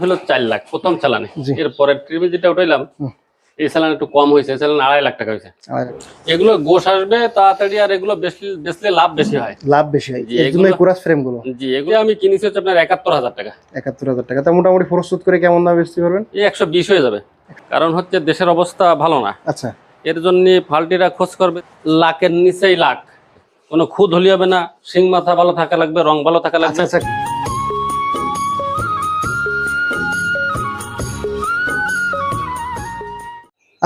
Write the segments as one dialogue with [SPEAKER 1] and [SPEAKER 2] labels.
[SPEAKER 1] হলো চার লাখ প্রথম চালানে। এরপরে ট্রিপে যেটা উঠাইলাম এই চালান একটু কম হয়েছে এই চালান আড়াই লাখ টাকা হয়েছে। এগুলো গোশ আসবে তাড়াতাড়ি আর এগুলো বেচলে লাভ বেশি হয়।
[SPEAKER 2] লাভ বেশি হয়।
[SPEAKER 1] এগুলো-
[SPEAKER 2] কুরাস ফ্রেমগুলো
[SPEAKER 1] জি এগুলো আমি কিনেছি হচ্ছে আপনার একাত্তর হাজার টাকা।
[SPEAKER 2] একাত্তর হাজার টাকা। তা মোটামুটি প্রস্তুত করে কেমন দাম বেচতে পারবেন?
[SPEAKER 1] এই একশো বিশ হয়ে যাবে। কারণ হচ্ছে দেশের অবস্থা ভালো না।
[SPEAKER 2] আচ্ছা।
[SPEAKER 1] এর জন্য ফাল্টিরা খোঁজ করবে লাখের নিচেই লাখ। কোনো খুদ হলি হবে না সিং মাথা ভালো থাকা লাগবে রং ভালো থাকা লাগবে।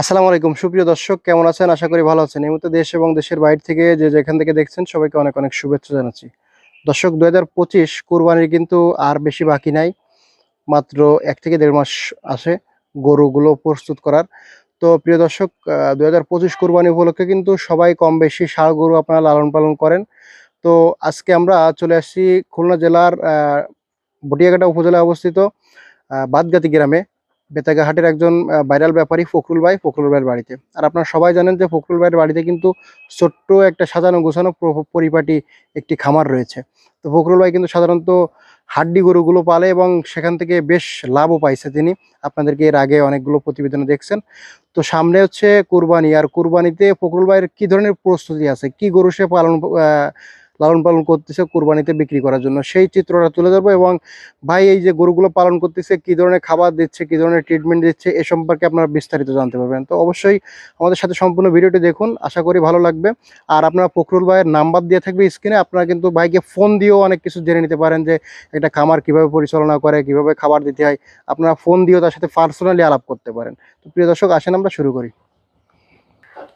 [SPEAKER 2] আসসালামু আলাইকুম। সুপ্রিয় দর্শক, কেমন আছেন? আশা করি ভালো আছেন। এই মুহূর্তে দেশ এবং দেশের বাইরে থেকে যে যেখান থেকে দেখছেন, সবাইকে অনেক অনেক শুভেচ্ছা জানাচ্ছি। দর্শক, দুই হাজার পঁচিশ কোরবানির কিন্তু আর বেশি বাকি নাই। মাত্র এক থেকে দেড় মাস আসে গরুগুলো প্রস্তুত করার। তো প্রিয় দর্শক দুই হাজার পঁচিশ কোরবানি উপলক্ষে কিন্তু সবাই কম বেশি ষাঁড় গরু আপনারা লালন পালন করেন। তো আজকে আমরা চলে আসছি খুলনা জেলার বটিয়াঘাটা উপজেলায় অবস্থিত বাদগাতি গ্রামে। বেতাগা হাটের একজন ভাইরাল ব্যাপারী ফখরুল ভাই ফখরুল ভাইয়ের বাড়িতে। আর আপনারা সবাই জানেন যে ফখরুল ভাইয়ের বাড়িতে কিন্তু ছোট্ট একটা সাজানো গোছানো পরিপাটি একটি খামার রয়েছে। তো ফখরুল ভাই কিন্তু সাধারণত হাড্ডি গরুগুলো পালে এবং সেখান থেকে বেশ লাভও পাইছে তিনি। আপনাদেরকে এর আগে অনেকগুলো প্রতিবেদনে দেখছেন। তো সামনে হচ্ছে কুরবানি। আর কুরবানিতে ফখরুল ভাইয়ের কি ধরনের প্রস্তুতি আছে? কি গরু সে পালন লালন পালন করতেছে কোরবানিতে বিক্রি করার জন্য। সেই চিত্রটা তুলে ধরবো এবং ভাই এই যে গরুগুলো পালন করতেছে, কি ধরনের খাবার দিচ্ছে, কি ধরনের ট্রিটমেন্ট দিচ্ছে, এ সম্পর্কে আপনারা বিস্তারিত জানতে পারবেন। তো অবশ্যই আমাদের সাথে সম্পূর্ণ ভিডিওটি দেখুন, আশা করি ভালো লাগবে। আর আপনারা ফখরুল ভাইয়ের নাম্বার দিয়ে থাকবে স্ক্রিনে, আপনারা কিন্তু ভাইকে ফোন দিয়েও অনেক কিছু জেনে নিতে পারেন যে একটা খামার কীভাবে পরিচালনা করে, কীভাবে খাবার দিতে হয়। আপনারা ফোন দিয়েও তার সাথে পার্সোনালি আলাপ করতে পারেন। তো প্রিয় দর্শক, আসেন আমরা শুরু করি।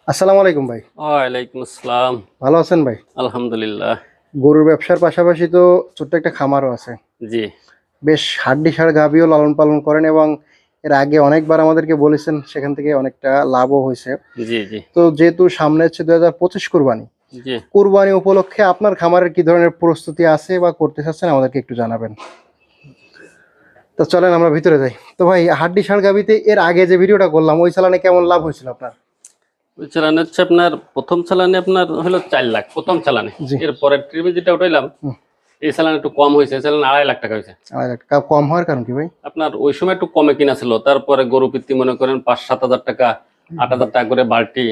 [SPEAKER 2] আসসালামু আলাইকুম ভাই।
[SPEAKER 1] ওয়ালাইকুম আসসালাম।
[SPEAKER 2] ভালো আছেন ভাই?
[SPEAKER 1] আলহামদুলিল্লাহ।
[SPEAKER 2] গরুর ব্যবসার পাশাপাশি তো ছোট্ট একটা খামারও আছে।
[SPEAKER 1] জি।
[SPEAKER 2] বেশ হাড্ডি সার গাভিও লালন পালন করেন এবং এর আগে অনেকবার আমাদেরকে বলেছেন সেখান থেকে অনেকটা লাভও হয়েছে।
[SPEAKER 1] জি জি।
[SPEAKER 2] তো যেহেতু সামনে হচ্ছে দুই হাজার পঁচিশ কোরবানি
[SPEAKER 1] জি।
[SPEAKER 2] কোরবানি উপলক্ষে আপনার খামারের কি ধরনের প্রস্তুতি আছে বা করতে চাচ্ছেন আমাদেরকে একটু জানাবেন। তো চলেন আমরা ভিতরে যাই। তো ভাই হাড্ডি সার গাভিতে এর আগে যে ভিডিওটা করলাম ওই চালানে কেমন লাভ হয়েছিল আপনার?
[SPEAKER 1] চালানে হচ্ছে আপনার প্রথম চালানে আপনার হলো চার লাখ প্রথম চালানে। এরপরে ট্রিপে যেটা উঠাইলাম। এই চালান একটু কম হয়েছে চালান আড়াই লাখ টাকা হয়েছে
[SPEAKER 2] আড়াই লাখ টাকা কম হওয়ার কারণ কি ভাই
[SPEAKER 1] আপনার ওই সময় একটু কমে কিনা ছিল তারপরে গরু পিত্তি মনে করেন পাঁচ সাত হাজার টাকা আট হাজার টাকা করে বাল্টি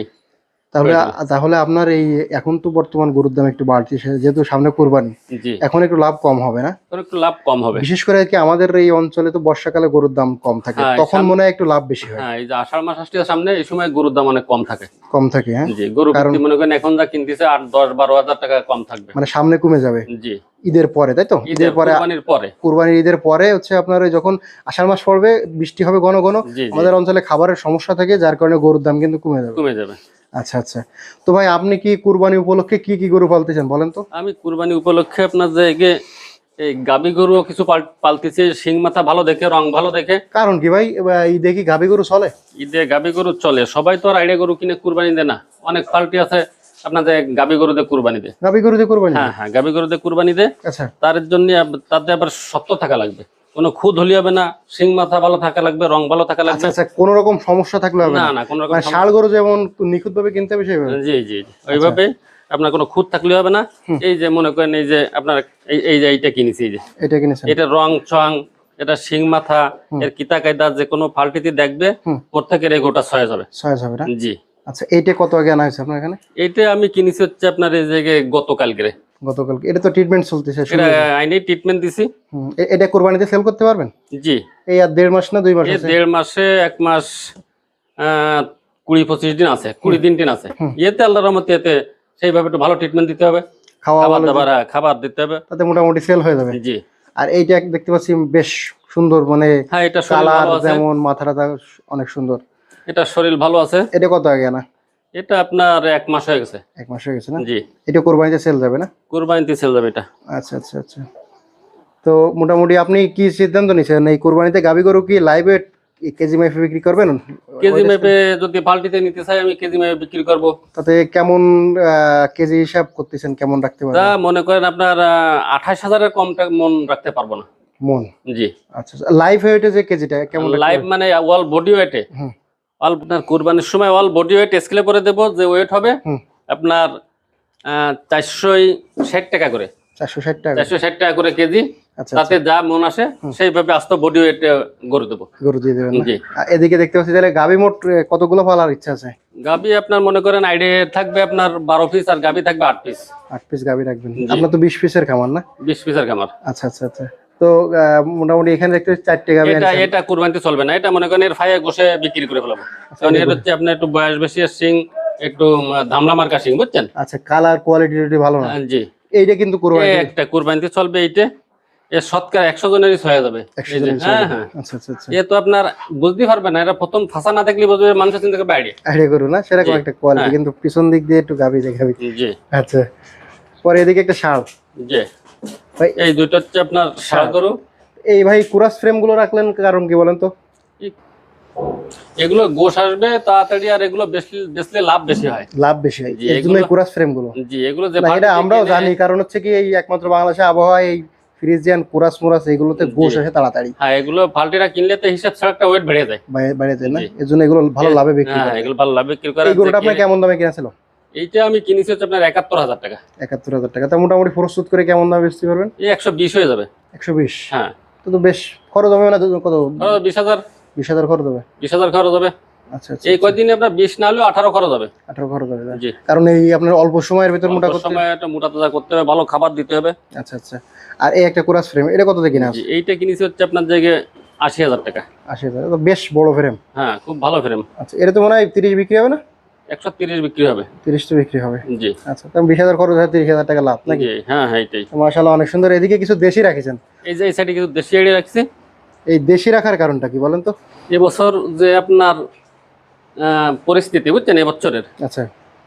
[SPEAKER 2] তাহলে তাহলে আপনার এই এখন তো বর্তমান গরুর দাম একটু বাড়তি যেহেতু সামনে কোরবানি এখন একটু লাভ কম হবে না?
[SPEAKER 1] একটু লাভ কম হবে।
[SPEAKER 2] বিশেষ করে কি আমাদের এই অঞ্চলে তো বর্ষাকালে গরুর দাম কম থাকে
[SPEAKER 1] হ্যাঁ,
[SPEAKER 2] তখন মনে হয় একটু লাভ বেশি হয়।
[SPEAKER 1] হ্যাঁ এই যে আষাঢ় মাস আসছে সামনে এই সময় গরুর দাম অনেক কম থাকে।
[SPEAKER 2] কম থাকে হ্যাঁ?
[SPEAKER 1] জি গরু
[SPEAKER 2] কারণ-
[SPEAKER 1] মনে করেন এখন যা কিনতেছে আট দশ বারো হাজার টাকা কম থাকবে।
[SPEAKER 2] মানে সামনে কমে যাবে
[SPEAKER 1] জি।
[SPEAKER 2] ঈদের পরে তাই তো?
[SPEAKER 1] ঈদের
[SPEAKER 2] পরে
[SPEAKER 1] কুরবানির পরে।
[SPEAKER 2] কুরবানির ঈদের পরে হচ্ছে আপনার ওই যখন আষাঢ় মাস পড়বে বৃষ্টি হবে ঘন ঘন আমাদের অঞ্চলে খাবারের সমস্যা থাকে যার কারণে গরুর দাম কিন্তু কমে যাবে।
[SPEAKER 1] কমে যাবে।
[SPEAKER 2] আচ্ছা আচ্ছা। তো ভাই আপনি কি কুরবানি উপলক্ষে কি কি গরু পালতেছেন বলেন তো?
[SPEAKER 1] আমি কুরবানি উপলক্ষে আপনার যে এই গাবি গরুও কিছু পাল- পালতেছি শিং মাথা ভালো দেখে রং ভালো দেখে।
[SPEAKER 2] কারণ কি ভাই? এই দেখি গাভী গরু চলে?
[SPEAKER 1] ঈদে গাবি গরু চলে। সবাই তো আর আইডিয়া গরু কিনে কুরবানি দেয় না। অনেক পাল্টি আছে আপনাদের গাবি গরু দিয়ে কুরবানি দেয়।
[SPEAKER 2] গাভী গরু দিয়ে কুরবানি
[SPEAKER 1] হ্যাঁ হ্যাঁ গাবি গরু দিয়ে কুরবানি দেয়।
[SPEAKER 2] আচ্ছা।
[SPEAKER 1] তার জন্য তাতে আবার সত্য থাকা লাগবে। কোনো খুদ হলি হবে না সিং মাথা ভালো থাকা লাগবে রং ভালো থাকা লাগবে।
[SPEAKER 2] আচ্ছা আচ্ছা কোন রকম সমস্যা থাকলে হবে
[SPEAKER 1] না
[SPEAKER 2] না?
[SPEAKER 1] কোনো রকম
[SPEAKER 2] মানে ষাড় গরু যেমন নিখুঁত ভাবে কিনতে হবে সেইভাবে?
[SPEAKER 1] জি জি জি। ওইভাবে আপনার কোনো খুদ থাকলে হবে না। এই যে মনে করেন এই যে আপনার এই এই যে এইটা কিনেছি এই যে।
[SPEAKER 2] এটা কিনেছেন?
[SPEAKER 1] এটা রং চং এটা শিং মাথা এর কিতা কায়দা যে কোনো ফাল্টিতে দেখবে। প্রত্যেকের এই গোটা ছয় যাবে
[SPEAKER 2] ছয় হবে না?
[SPEAKER 1] জি।
[SPEAKER 2] আচ্ছা এইটা কত আগে আনা হয়েছে আপনার এখানে?
[SPEAKER 1] এইটা আমি কিনেছি হচ্ছে আপনার এই যে গতকালকে
[SPEAKER 2] গতকাল এটা তো ট্রিটমেন্ট চলতেছে
[SPEAKER 1] এটা আইনে ট্রিটমেন্ট দিছি।
[SPEAKER 2] এটা কোরবানিতে সেল করতে পারবেন?
[SPEAKER 1] জি।
[SPEAKER 2] এই আর দেড় মাস না দুই মাস আছে?
[SPEAKER 1] দেড় মাসে এক মাস কুড়ি পঁচিশ দিন আছে কুড়ি দিন দিন আছে। এতে আল্লাহর রহমতে এতে সেইভাবে একটু ভালো ট্রিটমেন্ট দিতে হবে।
[SPEAKER 2] খাওয়া
[SPEAKER 1] দাবার হ্যাঁ, খাবার দিতে হবে।
[SPEAKER 2] তাতে মোটামুটি সেল হয়ে যাবে।
[SPEAKER 1] জি।
[SPEAKER 2] আর এইটা দেখতে পাচ্ছি বেশ সুন্দর মানে
[SPEAKER 1] হ্যাঁ এটা
[SPEAKER 2] কালার যেমন মাথাটা অনেক সুন্দর।
[SPEAKER 1] এটা শরীর ভালো আছে।
[SPEAKER 2] এটা কত আগে আনা?
[SPEAKER 1] এটা আপনার এক মাস হয়ে গেছে।
[SPEAKER 2] এক মাস হয়ে গেছে না?
[SPEAKER 1] জি।
[SPEAKER 2] এটা কোরবানিতে সেল যাবে না?
[SPEAKER 1] কুরবানিতে সেল যাবে এটা।
[SPEAKER 2] আচ্ছা আচ্ছা আচ্ছা। তো মোটামুটি আপনি কি সিদ্ধান্ত নিয়েছেন? এই কোরবানিতে গাবি গরু কি লাইভে কেজি মাইফে বিক্রি করবেন?
[SPEAKER 1] কেজি মেপে যদি পাল্টিতে নিতে চাই আমি কেজি মেপে বিক্রি করব।
[SPEAKER 2] তাতে কেমন কেজি হিসাব করতেছেন? কেমন রাখতে
[SPEAKER 1] তা
[SPEAKER 2] পারবেন
[SPEAKER 1] মনে করেন আপনার আঠাশ হাজারের কম মন রাখতে পারব না।
[SPEAKER 2] মন?
[SPEAKER 1] জি।
[SPEAKER 2] আচ্ছা লাইভ ওয়েটে যে কেজিটা কেমন
[SPEAKER 1] লাইভ মানে অল বডি ওয়েটে
[SPEAKER 2] হুম।
[SPEAKER 1] অল আপনার কুরবানির সময় অল বডি ওয়েট স্কেলে করে দেবো যে ওয়েট হবে আপনার চারশো ষাট টাকা করে।
[SPEAKER 2] চারশো ষাট টাকা
[SPEAKER 1] চারশো ষাট টাকা করে কেজি
[SPEAKER 2] আচ্ছা
[SPEAKER 1] তাতে যা মন আসে সেইভাবে আস্ত বডি ওয়েট গড়ে দেবো।
[SPEAKER 2] গরু দিয়ে দেবেন
[SPEAKER 1] জি।
[SPEAKER 2] এদিকে দেখতে পাচ্ছি তাহলে গাবি মোট কতগুলো পালার ইচ্ছা আছে?
[SPEAKER 1] গাবি আপনার মনে করেন আইডে থাকবে আপনার বারো পিস আর গাবি থাকবে আট পিস
[SPEAKER 2] আট পিস গাবি রাখবেন। আপনার তো বিশ পিসের খামার না?
[SPEAKER 1] বিশ পিসের খামার।
[SPEAKER 2] আচ্ছা আচ্ছা আচ্ছা। তো মোটামুটি এখানে দেখতে চারটে গাবি
[SPEAKER 1] এটা। এটা কুরবানিতে চলবে না। এটা মনে করেন এর ফাইয়ে বসে বিক্রি করে ফেলাবো। কারণ এটা হচ্ছে আপনার একটু বয়স বেশি সিং একটু ধামলা মার্কা সিং বুঝছেন?
[SPEAKER 2] আচ্ছা কালার কোয়ালিটি ভালো না?
[SPEAKER 1] জি।
[SPEAKER 2] এইটা কিন্তু কোরবানি
[SPEAKER 1] একটা কুরবানিতে চলবে এইটা। এর শতকরা একশো জনেরই হয়ে যাবে। হ্যাঁ হ্যাঁ
[SPEAKER 2] আচ্ছা আচ্ছা আচ্ছা।
[SPEAKER 1] এ তো আপনার বুঝতে পারবে না। এটা প্রথম ফাঁসা না দেখলে বুঝবে মানুষের চিন্তা করবে আইডিয়া
[SPEAKER 2] আইডিয়া করো না? সেরকম একটা কোয়ালিটি
[SPEAKER 1] হ্যাঁ।
[SPEAKER 2] কিন্তু পিছন দিক দিয়ে একটু গাবি দেখাবি
[SPEAKER 1] জি।
[SPEAKER 2] আচ্ছা। পরে এদিকে একটা শাল
[SPEAKER 1] জি। এই দুটো হচ্ছে আপনার সার
[SPEAKER 2] এই ভাই কুরাস ফ্রেমগুলো রাখলেন কারণ কি বলেন তো?
[SPEAKER 1] এগুলো গোশ আসবে তাড়াতাড়ি আর এগুলো লাভ বেশি হয়।
[SPEAKER 2] লাভ বেশি হয়।
[SPEAKER 1] জি,
[SPEAKER 2] জন্য কুরাস ফ্রেমগুলো
[SPEAKER 1] জি এগুলো যে
[SPEAKER 2] এটা আমরাও জানি কারণ হচ্ছে কি এই একমাত্র বাংলাদেশে আবহাওয়া এই ফ্রিজিয়ান কুরাস মুরাস এগুলোতে। গোশ আসে তাড়াতাড়ি।
[SPEAKER 1] হ্যাঁ এগুলো ফাল্টিরা কিনলে তো হিসাব ছাড়া একটা ওয়েট বেড়ে যায়।
[SPEAKER 2] বাইরে যায় না?
[SPEAKER 1] জি।
[SPEAKER 2] এর জন্য এগুলো ভালো লাভে বিক্রি
[SPEAKER 1] হ্যাঁ
[SPEAKER 2] করে।
[SPEAKER 1] এগুলো ভালো লাভ বিক্রি করে
[SPEAKER 2] আপনার কেমন দামে কিনা ছিল
[SPEAKER 1] এইটা আমি কিনেছি হচ্ছে আপনার একাত্তর হাজার টাকা।
[SPEAKER 2] একাত্তর হাজার টাকা। তা মোটামুটি প্রস্তুত করে কেমন দামে বেচতে পারবেন?
[SPEAKER 1] এই একশো বিশ হয়ে যাবে।
[SPEAKER 2] একশো বিশ?
[SPEAKER 1] হ্যাঁ।
[SPEAKER 2] তো তো বেশ খরচ হবে না কত?
[SPEAKER 1] বিশ হাজার।
[SPEAKER 2] বিশ হাজার খরচ হবে?
[SPEAKER 1] বিশ হাজার খরচ হবে।
[SPEAKER 2] আচ্ছা আচ্ছা
[SPEAKER 1] এই কয়দিনে আপনার বিশ না হলেও আঠারো খরচ হবে।
[SPEAKER 2] আঠারো খরচ হবে
[SPEAKER 1] জি।
[SPEAKER 2] কারণ এই আপনার অল্প সময়ের ভিতর মোটা
[SPEAKER 1] সময় একটা মোটা তাজা করতে হবে ভালো খাবার দিতে হবে।
[SPEAKER 2] আচ্ছা আচ্ছা। আর এই একটা কুরাস ফ্রেম এটা কত দিয়ে কিনা
[SPEAKER 1] এইটা কিনেছি হচ্ছে আপনার জায়গায় আশি হাজার টাকা।
[SPEAKER 2] আশি হাজার তো বেশ বড় ফ্রেম
[SPEAKER 1] হ্যাঁ খুব ভালো ফ্রেম
[SPEAKER 2] আচ্ছা এটা তো মনে হয় তিরিশ বিক্রি হবে না?
[SPEAKER 1] একশো তিরিশ বিক্রি হবে।
[SPEAKER 2] তিরিশ তো বিক্রি হবে?
[SPEAKER 1] জি।
[SPEAKER 2] আচ্ছা বিশ হাজার খরচ হয় তিরিশ হাজার টাকা লাভ নাকি?
[SPEAKER 1] হ্যাঁ হ্যাঁ
[SPEAKER 2] অনেক সুন্দর। এদিকে কিছু দেশি রাখেছেন?
[SPEAKER 1] এই যে এই সাইডে কিছু দেশি রাখছি।
[SPEAKER 2] এই দেশি রাখার কারণটা কি বলেন তো?
[SPEAKER 1] এবছর যে আপনার পরিস্থিতি বুঝছেন এবছরের
[SPEAKER 2] আচ্ছা।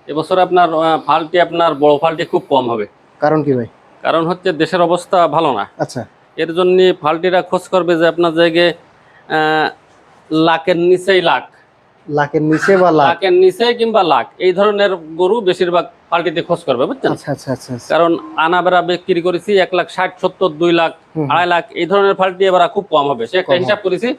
[SPEAKER 1] এবছর আপনার ফাল্টি আপনার বড় ফাল্টি খুব কম হবে।
[SPEAKER 2] কারণ কি ভাই?
[SPEAKER 1] কারণ হচ্ছে দেশের অবস্থা ভালো না।
[SPEAKER 2] আচ্ছা।
[SPEAKER 1] এর জন্য ফালটিরা খোঁজ করবে যে আপনার জায়গায় লাখের নিচেই লাখ।
[SPEAKER 2] লাখের নিচে বা
[SPEAKER 1] লাখের নিচে কিংবা লাখ। এই ধরনের গরু বেশিরভাগ পাল্টিতে খোঁজ করবে বুঝছেন?
[SPEAKER 2] আচ্ছা আচ্ছা আচ্ছা।
[SPEAKER 1] কারণ আনা বেড়া বিক্রি করেছি এক লাখ ষাট সত্তর দুই লাখ আড়াই লাখ এই ধরনের ফাল্টি এবার খুব কম হবে। সে একটা হিসাব করেছি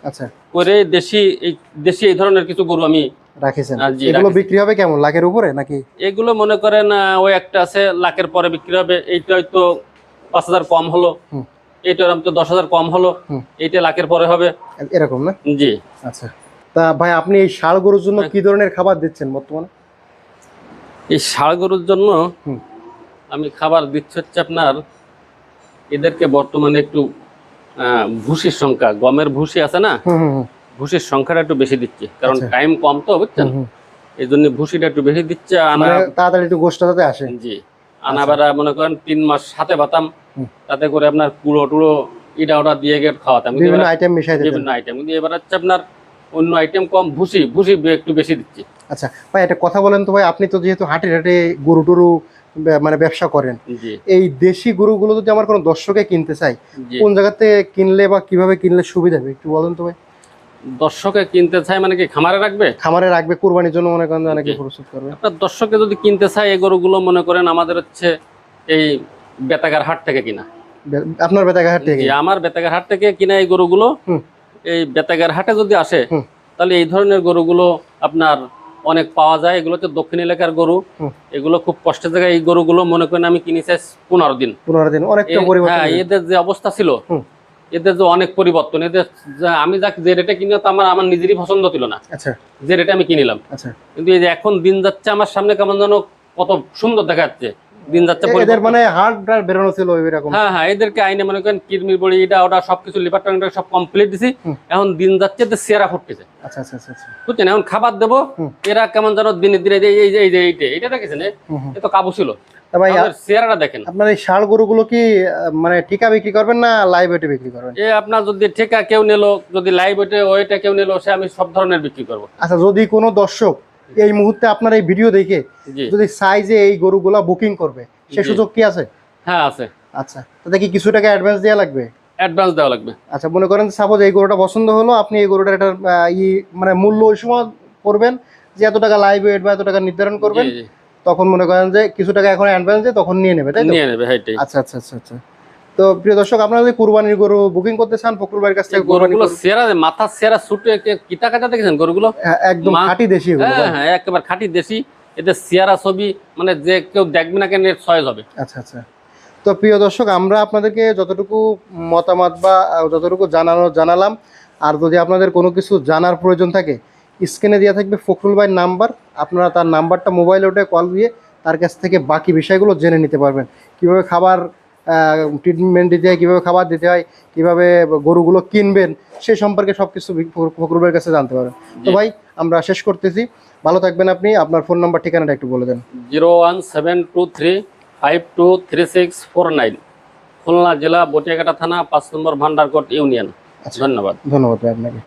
[SPEAKER 1] করে দেশি এই দেশি এই ধরনের কিছু গরু আমি
[SPEAKER 2] রাখেছেন। এগুলো বিক্রি হবে কেমন লাখের উপরে নাকি?
[SPEAKER 1] এগুলো মনে করেন ওই একটা আছে লাখের পরে বিক্রি হবে এইটা হয়তো পাঁচ হাজার কম হলো। এইটার তো দশ হাজার কম হলো। এইটা লাখের পরে হবে।
[SPEAKER 2] এরকম না?
[SPEAKER 1] জি।
[SPEAKER 2] আচ্ছা। তা ভাই আপনি এই ষাড় গরুর জন্য
[SPEAKER 1] হ্যাঁ।
[SPEAKER 2] কি ধরনের খাবার দিচ্ছেন বর্তমানে?
[SPEAKER 1] এই ষাড় গরুর জন্য আমি খাবার দিচ্ছি হচ্ছে আপনার এদেরকে বর্তমানে একটু ভুসির সংখ্যা গমের ভুসি আছে না? ভুসির সংখ্যাটা একটু বেশি দিচ্ছে কারণ
[SPEAKER 2] আচ্ছা।
[SPEAKER 1] টাইম কম তো বুঝছেন। এই জন্য ভুসিটা একটু বেশি দিচ্ছে আনা
[SPEAKER 2] মানে তাড়াতাড়ি একটু গোষ্ঠটা যাতে আসে।
[SPEAKER 1] জি। আনা বেড়া মনে করেন তিন মাস সাথে
[SPEAKER 2] পাতাম
[SPEAKER 1] তাতে করে আপনার কুড়ো টুড়ো ইটা ওটা দিয়ে গেট খাওয়াতাম
[SPEAKER 2] বিভিন্ন আইটেম মিশাই
[SPEAKER 1] বিভিন্ন আইটেম কিন্তু এবার হচ্ছে আপনার অন্য আইটেম কম ভুসি ভুসি একটু বেশি দিচ্ছি।
[SPEAKER 2] আচ্ছা ভাই একটা কথা বলেন তো ভাই আপনি তো যেহেতু হাটে হাটে গরু টরু মানে ব্যবসা করেন এই দেশি গরুগুলো যদি আমার কোনো দর্শকে কিনতে চাই কোন জায়গাতে কিনলে বা কীভাবে কিনলে সুবিধা হবে একটু বলেন তো ভাই।
[SPEAKER 1] দর্শকে কিনতে চাই মানে কি খামারে রাখবে?
[SPEAKER 2] খামারে রাখবে কুরবানির জন্য মনে করেন অনেকে প্রস্তুত করবে।
[SPEAKER 1] আপনার দর্শকে যদি কিনতে চায় এই গরুগুলো মনে করেন আমাদের হচ্ছে এই বেতাগার হাট থেকে কিনা।
[SPEAKER 2] আপনার বেতাঘাট হাট থেকে
[SPEAKER 1] আমার বেতাগার হাট থেকে কিনা এই গরুগুলো।
[SPEAKER 2] হুম।
[SPEAKER 1] এই বেতাগার হাটে যদি আসে তাহলে এই ধরনের গরুগুলো আপনার অনেক পাওয়া যায়। এগুলো হচ্ছে দক্ষিণ এলাকার গরু। এগুলো খুব কষ্টের জায়গায় এই গরুগুলো মনে করেন আমি কিনেছি পনেরো দিন।
[SPEAKER 2] পনেরো দিন
[SPEAKER 1] হ্যাঁ এদের যে অবস্থা ছিল এদের যে অনেক পরিবর্তন এদের আমি যাকে যে রেটে কিনে তো আমার আমার নিজেরই পছন্দ ছিল না।
[SPEAKER 2] আচ্ছা।
[SPEAKER 1] যে রেটে আমি কিনিলাম।
[SPEAKER 2] আচ্ছা।
[SPEAKER 1] কিন্তু এই যে এখন দিন যাচ্ছে আমার সামনে কেমন যেন কত সুন্দর দেখা যাচ্ছে। দিন যাচ্ছে
[SPEAKER 2] এদের মানে হার্ট বেরোনো ছিল এরকম
[SPEAKER 1] হ্যাঁ হ্যাঁ এদেরকে আইনে মনে করেন বড়ি এটা ওটা সবকিছু লিভার সব কমপ্লিট দিছি। এখন দিন যাচ্ছে তো সেরা ফুটতেছে।
[SPEAKER 2] আচ্ছা আচ্ছা আচ্ছা
[SPEAKER 1] বুঝছেন? এখন খাবার দেবো এরা কেমন যেন দিনে দিনে এই- যে এই যে এইটা এটা দেখেছেন এ? তো কাবু ছিল। দেখেন।
[SPEAKER 2] আপনার এই ষাড় গরুগুলো কি মানে ঠিকা বিক্রি করবেন না লাইভ ওয়েটে বিক্রি করবেন?
[SPEAKER 1] এ আপনার যদি ঠেকা কেউ নিলো যদি লাইভ ওইটা ওইটা কেউ নিলো সে আমি সব ধরনের বিক্রি করব।
[SPEAKER 2] আচ্ছা যদি কোনো দর্শক এই মুহূর্তে আপনার এই ভিডিও দেখে যদি সাইজে এই গরুগুলা বুকিং করবে সে সুযোগ কি আছে?
[SPEAKER 1] হ্যাঁ আছে।
[SPEAKER 2] আচ্ছা তাতে কি কিছু টাকা অ্যাডভান্স দেওয়া লাগবে?
[SPEAKER 1] অ্যাডভান্স দেওয়া লাগবে।
[SPEAKER 2] আচ্ছা মনে করেন সাপোজ এই গরুটা পছন্দ হলো আপনি এই গরুটার একটা ই মানে মূল্য ওই সময় করবেন যে এত টাকা লাইভ ওয়েট বা এত টাকা নির্ধারণ করবেন। তখন মনে করেন যে কিছু টাকা এখন অ্যাডভান্স দিয়ে তখন নিয়ে নেবে তাই তো?
[SPEAKER 1] নিয়ে নেবে
[SPEAKER 2] আচ্ছা আচ্ছা আচ্ছা আচ্ছা। তো প্রিয় দর্শক আপনারা যদি কুরবানির গরু বুকিং করতে চান ফকরুল ভাইয়ের কাছ থেকে
[SPEAKER 1] গরুগুলো সেরা মাথা সেরা ছুটে কিতা কাটা দেখেছেন গরুগুলো?
[SPEAKER 2] হ্যাঁ, একদম খাঁটি দেশি
[SPEAKER 1] হ্যাঁ হ্যাঁ একেবারে খাঁটি দেশি। এদের চেহারা ছবি মানে যে কেউ দেখবে না কেন ছয়েজ হবে।
[SPEAKER 2] আচ্ছা আচ্ছা। তো প্রিয় দর্শক আমরা আপনাদেরকে যতটুকু মতামত বা যতটুকু জানানো জানালাম আর যদি আপনাদের কোনো কিছু জানার প্রয়োজন থাকে স্ক্রিনে দেওয়া থাকবে ফখরুল ভাইয়ের নাম্বার। আপনারা তার নাম্বারটা মোবাইলে উঠে কল দিয়ে তার কাছ থেকে বাকি বিষয়গুলো জেনে নিতে পারবেন। কীভাবে খাবার ট্রিটমেন্ট দিতে হয় কীভাবে খাবার দিতে হয় কীভাবে গরুগুলো কিনবেন সে সম্পর্কে সব কিছু ফখরুল ভাইয়ের কাছে জানতে পারবেন তো ভাই আমরা শেষ করতেছি। ভালো থাকবেন আপনি। আপনার ফোন নাম্বার ঠিকানাটা একটু বলে দেন।
[SPEAKER 1] Zero one seven two three five two three six four nine Khulna জেলা বটিয়াঘাটা থানা পাঁচ নম্বর ভান্ডারকোট ইউনিয়ন।
[SPEAKER 2] আচ্ছা।
[SPEAKER 1] ধন্যবাদ।
[SPEAKER 2] ধন্যবাদ ভাই আপনাকে।